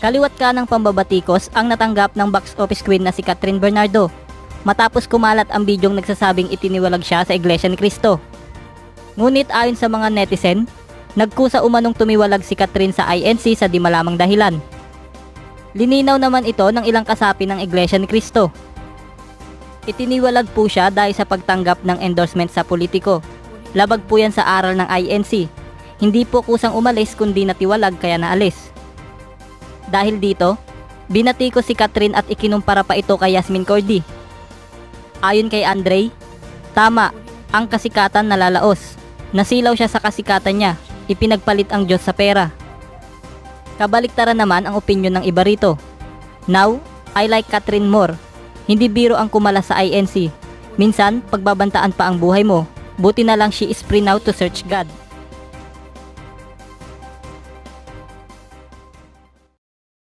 Kaliwat ka ng pambabatikos ang natanggap ng box office queen na si Catherine Bernardo matapos kumalat ang bidyong nagsasabing itiniwalag siya sa Iglesia ni Cristo. Ngunit ayon sa mga netizen, nagkusa umanong tumiwalag si Catherine sa INC sa di malamang dahilan. Lininaw naman ito ng ilang kasapi ng Iglesia ni Cristo. Itiniwalag po siya dahil sa pagtanggap ng endorsement sa politiko. Labag po yan sa aral ng INC. Hindi po kusang umalis kundi natiwalag kaya naalis. Dahil dito, binati ko si Catherine at ikinumpara pa ito kay Yasmin Cordy. Ayon kay Andre, tama, ang kasikatan nalalaos. Nasilaw siya sa kasikatan niya, ipinagpalit ang Diyos sa pera. Kabaliktaran naman ang opinyon ng iba rito. Now, I like Catherine more. Hindi biro ang kumala sa INC. Minsan, pagbabantaan pa ang buhay mo. Buti na lang she is free now to search God.